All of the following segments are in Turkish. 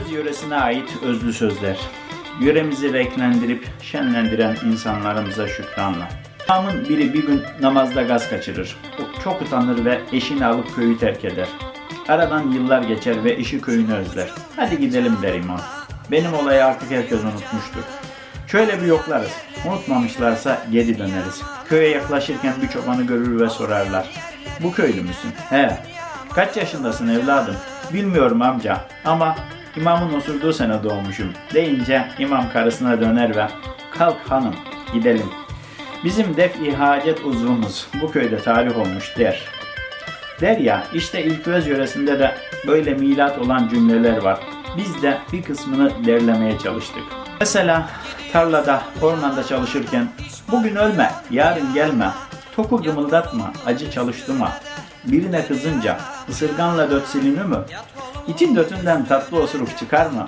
Öz yöresine ait özlü sözler. Yöremizi renklendirip şenlendiren insanlarımıza şükranla. Tamın biri bir gün namazda gaz kaçırır. O Çok utanır ve eşini alıp köyü terk eder. Aradan yıllar geçer ve eşi köyünü özler. Hadi gidelim der imam. Benim olayı artık herkes unutmuştur. Şöyle bir yoklarız. Unutmamışlarsa geri döneriz. Köye yaklaşırken bir çobanı görür ve sorarlar. Bu köylü müsün? He. Kaç yaşındasın evladım? Bilmiyorum amca ama imamın osurduğu sene doğmuşum. Deyince imam karısına döner ve kalk hanım gidelim. Bizim def-i hacet uzvumuz bu köyde tarih olmuş der. Der ya işte ilk öz yöresinde de böyle milat olan cümleler var. Biz de bir kısmını derlemeye çalıştık. Mesela tarlada, ormanda çalışırken bugün ölme, yarın gelme, toku gımıldatma, acı çalıştırma. Birine kızınca ısırganla döt silini mü? İtin dötünden tatlı osuruk çıkar mı?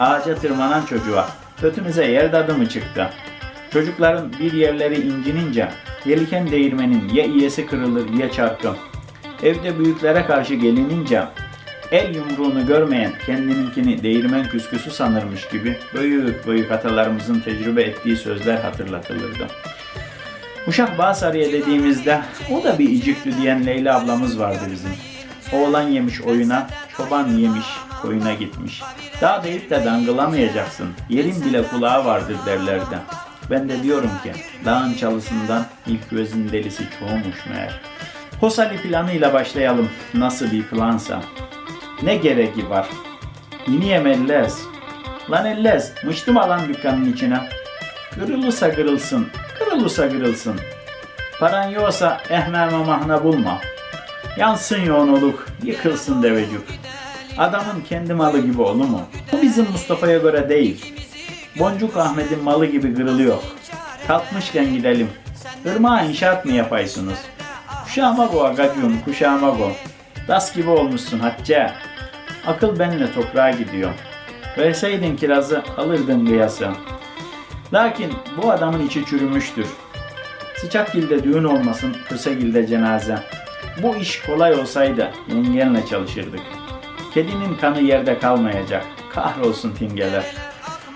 Ağaca tırmanan çocuğa dötümüze yer dadı mı çıktı? Çocukların bir yerleri incinince yeliken değirmenin ya iyesi kırılır ya çarkı. Evde büyüklere karşı gelinince el yumruğunu görmeyen kendininkini değirmen küsküsü sanırmış gibi büyük büyük atalarımızın tecrübe ettiği sözler hatırlatılırdı. Uşak Bağsarı'ya dediğimizde o da bir icikti diyen Leyla ablamız vardı bizim. Oğlan yemiş oyuna, çoban yemiş koyuna gitmiş. Daha deyip de dangılamayacaksın. Yerin bile kulağı vardır derlerdi. Ben de diyorum ki dağın çalısından ilk gözün delisi çoğumuş meğer. Hosali planıyla başlayalım. Nasıl bir plansa. Ne gereği var? Yiniyem ellez. Lan ellez, mıştım alan dükkanın içine. Kırılırsa kırılsın, kırılırsa kırılsın. Paran yoksa ehmeme mahna bulma. Yansın yoğunluk, yıkılsın devecuk. Adamın kendi malı gibi olur mu? Bu bizim Mustafa'ya göre değil. Boncuk Ahmet'in malı gibi kırılıyor. Kalkmışken gidelim. Irmağa inşaat mı yapaysınız? Kuşağıma go agacığım, kuşağıma go. Das gibi olmuşsun Hatice. Akıl benimle toprağa gidiyor. Verseydin kirazı alırdın kıyası. Lakin bu adamın içi çürümüştür. Sıcak gilde düğün olmasın, kısa gilde cenaze. Bu iş kolay olsaydı yengenle çalışırdık. Kedinin kanı yerde kalmayacak. Kahrolsun tingeler.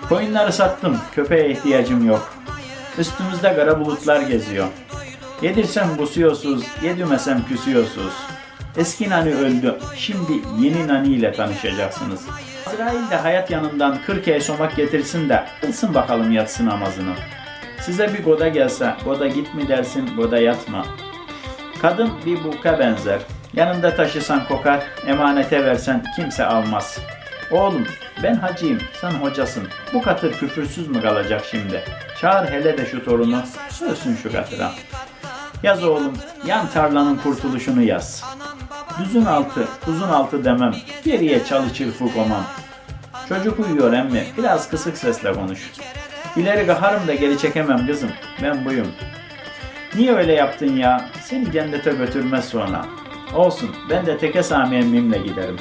Koyunları sattım, köpeğe ihtiyacım yok. Üstümüzde kara bulutlar geziyor. Yedirsem kusuyorsunuz, yedimesem küsüyorsunuz. Eski nani öldü, şimdi yeni nani ile tanışacaksınız. Azrail de hayat yanından 40 ay somak getirsin de kılsın bakalım yatsı namazını. Size bir goda gelse, goda git mi dersin, goda yatma. Kadın bir buka benzer. Yanında taşısan kokar, emanete versen kimse almaz. Oğlum ben hacıyım, sen hocasın. Bu katır küfürsüz mü kalacak şimdi? Çağır hele de şu torunu, sözsün şu katıra. Yaz oğlum, yan tarlanın kurtuluşunu yaz. Düzün altı, uzun altı demem, geriye çalı çırpı komam. Çocuk uyuyor emmi, biraz kısık sesle konuş. İleri kaharım da geri çekemem kızım, ben buyum. Niye öyle yaptın ya? Seni cennete götürmez sonra. Olsun, ben de teke Sami emmimle giderim.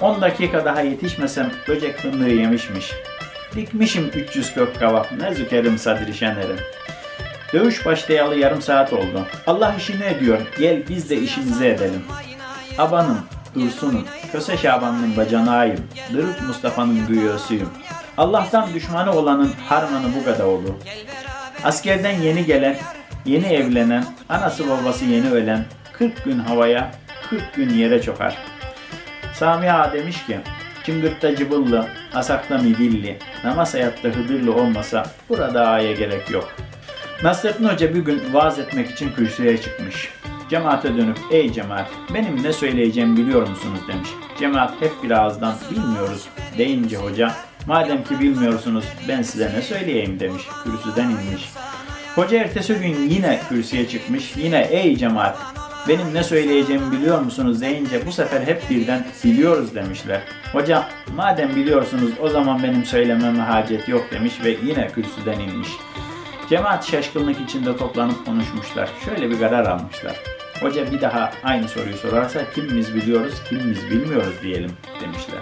10 dakika daha yetişmesem böcek fındığı yemişmiş. Dikmişim 300 kök kavak, ne zükerim sadri şenerim. Dövüş başlayalı yarım saat oldu. Allah işini ediyor, gel biz de işimizi edelim. Abanım, Dursun'um, Köse Şaban'ın bacanağıyım, Dırık Mustafa'nın güyösüyüm. Allah'tan düşmanı olanın harmanı bu kadar olur. Askerden yeni gelen, yeni evlenen, anası babası yeni ölen, 40 gün havaya, 40 gün yere çokar. Sami Ağa demiş ki, Çıngırtta cıbıllı, asakta midilli, namaz hayatta hıdırlı olmasa burada ağaya gerek yok. Nasrettin Hoca bir gün vaaz etmek için kürsüye çıkmış. Cemaate dönüp, ey cemaat, benim ne söyleyeceğimi biliyor musunuz demiş. Cemaat hep bir ağızdan bilmiyoruz deyince hoca, madem ki bilmiyorsunuz ben size ne söyleyeyim demiş, kürsüden inmiş. Hoca ertesi gün yine kürsüye çıkmış, yine ey cemaat, benim ne söyleyeceğimi biliyor musunuz deyince bu sefer hep birden biliyoruz demişler. Hoca madem biliyorsunuz o zaman benim söylememe hacet yok demiş ve yine kürsüden inmiş. Cemaat şaşkınlık içinde toplanıp konuşmuşlar. Şöyle bir karar almışlar. Hoca bir daha aynı soruyu sorarsa kimimiz biliyoruz, kimimiz bilmiyoruz diyelim demişler.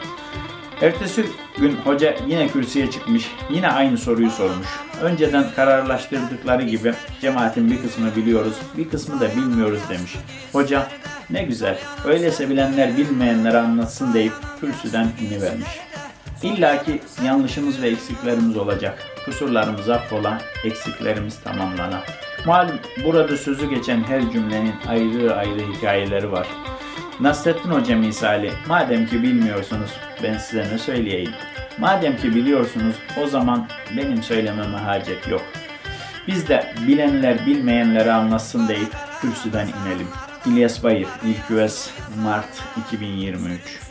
Ertesi gün hoca yine kürsüye çıkmış, yine aynı soruyu sormuş. Önceden kararlaştırdıkları gibi cemaatin bir kısmı biliyoruz, bir kısmı da bilmiyoruz demiş. Hoca ne güzel, öyleyse bilenler bilmeyenlere anlatsın deyip kürsüden inivermiş. İlla ki yanlışımız ve eksiklerimiz olacak. Kusurlarımız affola, eksiklerimiz tamamlana. Malum burada sözü geçen her cümlenin ayrı ayrı hikayeleri var. Nasrettin Hoca misali, madem ki bilmiyorsunuz ben size ne söyleyeyim. Madem ki biliyorsunuz o zaman benim söylememe hacet yok. Biz de bilenler bilmeyenlere anlatsın deyip kürsüden inelim. İlyas Bayır, İlk Üves, Mart 2023